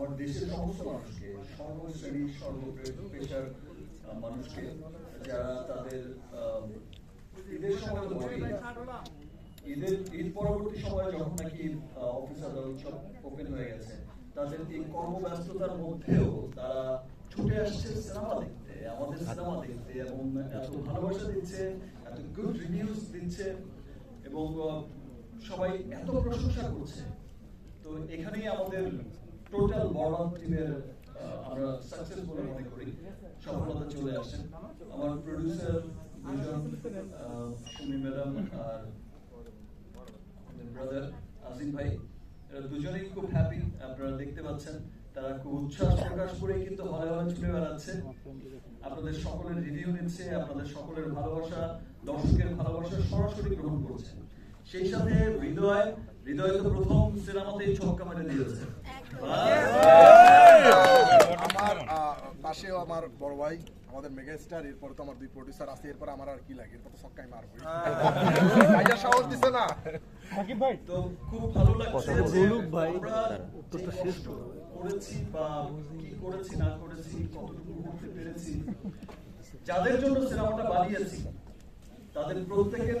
আমার দেশের সমস্ত মানুষকে সর্বশ্রেণী সর্বপেশার মানুষকে যারা তাদের ঈদের সময় ঈদের, ঈদ পরবর্তী সময়ে যখন নাকি অফিস আদালত ওপেন হয়ে গেছে, তাদের এই কর্মব্যস্ততার মধ্যেও তারা ছুটে আসছে সিনেমা দেখতে, আমাদের সিনেমা দেখতে, এবং এত ভালোবাসা দিচ্ছে, এত গুড রিভিউজ দিচ্ছে, এবং সবাই এত প্রশংসা করছে। তো এখানেই আমাদের টোটাল বর্মান টিমের আমরা সাকসেস বলে মনে করি। সফলতা চলে আসে। আমার প্রডিউসার দুজন সুমি ম্যাডাম আর ব্রাদার আজিম ভাই। এরা দুজনেই খুব হ্যাপি আপনারা দেখতে পাচ্ছেন। তারা খুব উচ্ছ্বাস প্রকাশ করে কিন্তু হলে হলে ছুটে বেড়াচ্ছে। আপনাদের সকলের রিভিউ নিচ্ছে, আপনাদের সকলের ভালোবাসা, দর্শকের ভালোবাসা সরাসরি গ্রহণ করছে। সেই সাথে হৃদয় হৃদয় তো প্রথম সিনেমাতেই ছক্কা মেরে দিয়েছে। আমার পাশেও আমার বড় ভাই আমাদের মেগা স্টার এরপর তো আমার দুই প্রডিউসার আছে এরপর আমার আর কি লাগে? এরপর তো সক্কাই মারবো ভাইয়া সাহস দিছে না। তো খুব ভালো লাগছে ভাই, উত্তরটা শেষ করেছি বা কি করেছি না করেছি কতটুকু করতে পেরেছি। যাদের জন্য সিনেমাটা বানিয়েছি তাদের প্রত্যেকের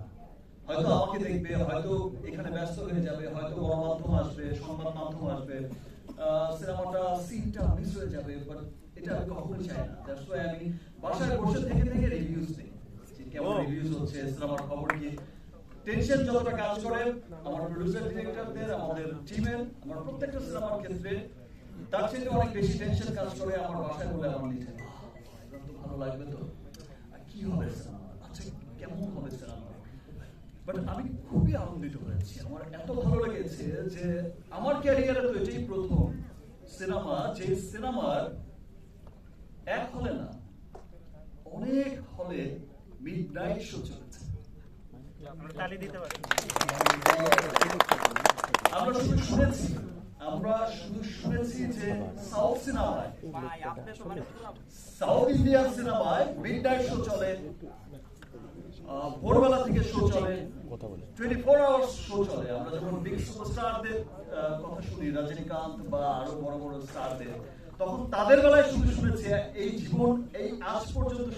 হয়তো আমাকে দেখবে হয়তো এখানে ব্যস্ত হয়ে যাবে হয়তো গণমাধ্যম আসবে সংবাদ মাধ্যম আসবে সিনেমাটা সিনটা মিস হয়ে যাবে বাট এটা আমি কখনোই চাই না। দ্যাটস ওয়াই আমি বাসায় বসে থেকে থেকে রিভিউজ দিই কেমন রিভিউজ হচ্ছে সিনেমার খবর কি? টেনশন যতটা কাজ করে আমার প্রডিউসার ডিরেক্টরদের আমাদের টিমের আমার প্রত্যেকটা সিনেমার ক্ষেত্রে তার থেকে অনেক বেশি টেনশন কাজ করে আমার বাসায় বলে আমার নিজে ভালো লাগবে তো? কি হবে সিনেমা আচ্ছা কেমন হবে সিনেমা বাট আমি খুবই আনন্দিত হয়েছি। আমার এত ভালো লেগেছে যে আমার ক্যারিয়ারে তো এটাই প্রথম সিনেমা। যে সিনেমার এক হলে না অনেক হলে মিড নাইট শো চলেছে আমরা শুধু শুনেছি আমরা শুধু শুনেছি যে সাউথ সিনেমায় মানে সাউথ ইন্ডিয়ান সিনেমায় মিড নাইট শো চলে। ভোরবেলা থেকে শো চলে। টোয়েন্টি ফোর আওয়ার্স শো চলে। আমরা যখন বিগ সুপারস্টারদের কথা শুনি রজনীকান্ত বা আরও বড় বড় স্টারদের তখন তাদের বেলায় শুধু শুনেছি এই জীবন এই আজ পর্যন্ত